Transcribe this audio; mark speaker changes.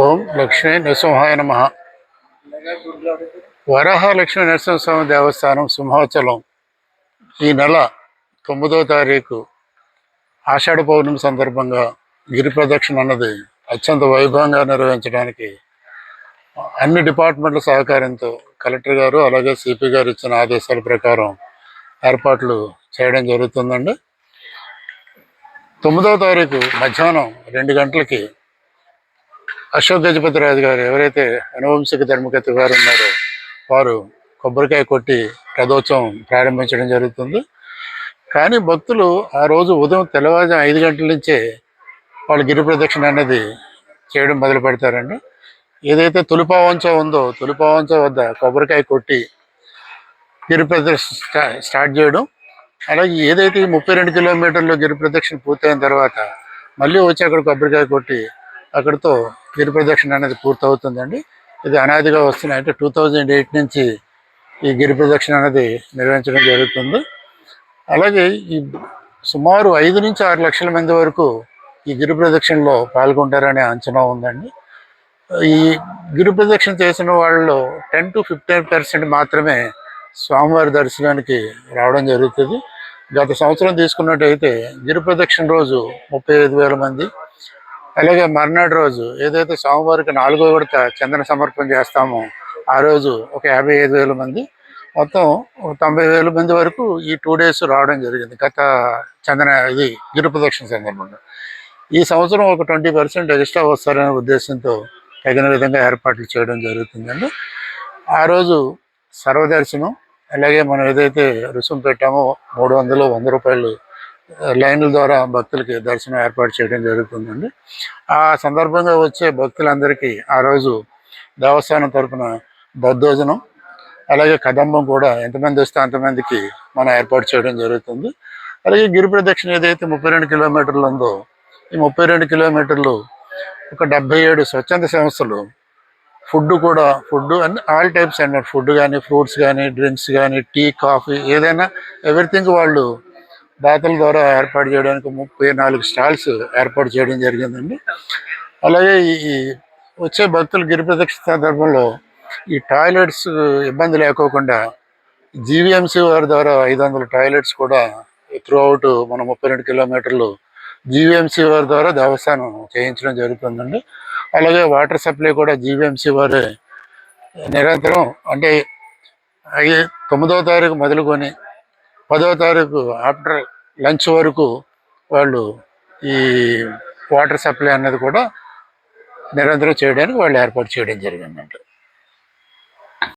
Speaker 1: ఓం లక్ష్మీ నరసింహాయ నమ. వరాహలక్ష్మీ నరసింహస్వామి దేవస్థానం సింహాచలం ఈ నెల తొమ్మిదో తారీఖు ఆషాఢ పౌర్ణమి సందర్భంగా గిరి ప్రదక్షిణ అన్నది అత్యంత వైభవంగా నిర్వహించడానికి అన్ని డిపార్ట్మెంట్ల సహకారంతో కలెక్టర్ గారు అలాగే సిపి గారు ఇచ్చిన ఆదేశాల ప్రకారం ఏర్పాట్లు చేయడం జరుగుతుందండి. తొమ్మిదవ తారీఖు మధ్యాహ్నం రెండు గంటలకి అశోక్ గజపతి రాజు గారు ఎవరైతే అనువంశిక ధర్మకర్త గారు ఉన్నారో వారు కొబ్బరికాయ కొట్టి రథోత్సవం ప్రారంభించడం జరుగుతుంది. కానీ భక్తులు ఆ రోజు ఉదయం తెల్లవారుజాము ఐదు గంటల నుంచే వాళ్ళు గిరి ప్రదక్షిణ అనేది చేయడం మొదలు పెడతారండి. ఏదైతే తులిపావంచ ఉందో తులిపావంచో వద్ద కొబ్బరికాయ కొట్టి గిరి ప్రదక్షిణ స్టా- స్టార్ట్ చేయడం. అలాగే ఏదైతే ముప్పై రెండు కిలోమీటర్లు గిరి ప్రదక్షిణ పూర్తయిన తర్వాత మళ్ళీ వచ్చి అక్కడ కొబ్బరికాయ కొట్టి అక్కడితో గిరి ప్రదక్షిణ అనేది పూర్తవుతుందండి. ఇది అనాదిగా వస్తున్నాయి. అంటే టూ థౌజండ్ ఎయిట్ నుంచి ఈ గిరి ప్రదక్షిణ అనేది నిర్వహించడం జరుగుతుంది. అలాగే ఈ సుమారు ఐదు నుంచి ఆరు లక్షల మంది వరకు ఈ గిరి ప్రదక్షిణలో పాల్గొంటారనే అంచనా ఉందండి. ఈ గిరి ప్రదక్షిణ చేసిన వాళ్ళలో టెన్ టు ఫిఫ్టీన్ పర్సెంట్ మాత్రమే స్వామివారి దర్శనానికి రావడం జరుగుతుంది. గత సంవత్సరం తీసుకున్నట్టయితే గిరి ప్రదక్షిణ రోజు ముప్పై ఐదు వేల మంది అలాగే మర్నాడు రోజు ఏదైతే స్వామివారికి నాలుగో విడత చందన సమర్పణ చేస్తామో ఆ రోజు ఒక యాభై ఐదు వేల మంది మొత్తం తొంభై వేల మంది వరకు ఈ టూ డేస్ రావడం జరిగింది గత చందన ఇది గిరి ప్రదక్షిణ సందర్భంగా. ఈ సంవత్సరం ఒక ట్వంటీ పర్సెంట్ ఎక్స్ట్రా వస్తారనే ఉద్దేశంతో తగిన విధంగా ఏర్పాట్లు చేయడం జరుగుతుందండి. ఆ రోజు సర్వదర్శనం అలాగే మనం ఏదైతే రుసుము పెట్టామో మూడు వందలు వంద రూపాయలు లైన్ల ద్వారా భక్తులకి దర్శనం ఏర్పాటు చేయడం జరుగుతుందండి. ఆ సందర్భంగా వచ్చే భక్తులందరికీ ఆ రోజు దేవస్థానం తరఫున దద్దోజనం అలాగే కదంబం కూడా ఎంతమంది వస్తే అంతమందికి మనం ఏర్పాటు చేయడం జరుగుతుంది. అలాగే గిరి ప్రదక్షిణ ఏదైతే ముప్పై రెండు కిలోమీటర్లు ఉందో ఈ ముప్పై రెండు కిలోమీటర్లు ఒక డెబ్బై ఏడు స్వచ్ఛంద సంస్థలు ఫుడ్ కూడా ఫుడ్ అన్ని ఆల్ టైప్స్ అండ్ ఫుడ్ కానీ ఫ్రూట్స్ కానీ డ్రింక్స్ కానీ టీ కాఫీ ఏదైనా ఎవ్రీథింగ్ వాళ్ళు దాతల ద్వారా ఏర్పాటు చేయడానికి ముప్పై నాలుగు స్టాల్స్ ఏర్పాటు చేయడం జరిగిందండి. అలాగే ఈ వచ్చే భక్తులు గిరి ప్రదక్షిణ సందర్భంలో ఈ టాయిలెట్స్ ఇబ్బంది లేకోకుండా జీవీఎంసీ వారి ద్వారా ఐదు వందల టాయిలెట్స్ కూడా త్రూ అవుట్ మన ముప్పై రెండు కిలోమీటర్లు జీవీఎంసీ వారి ద్వారా దేవస్థానం చేయించడం జరుగుతుందండి. అలాగే వాటర్ సప్లై కూడా జీవీఎంసీ వారే నిరంతరం అంటే అయ్యే తొమ్మిదవ తారీఖు మొదలుకొని పదవ తారీఖు ఆఫ్టర్ లంచ్ వరకు వాళ్ళు ఈ వాటర్ సప్లై అన్నది కూడా నిరంతరం చేయడానికి వాళ్ళు ఏర్పాటు చేయడం జరిగిందండి.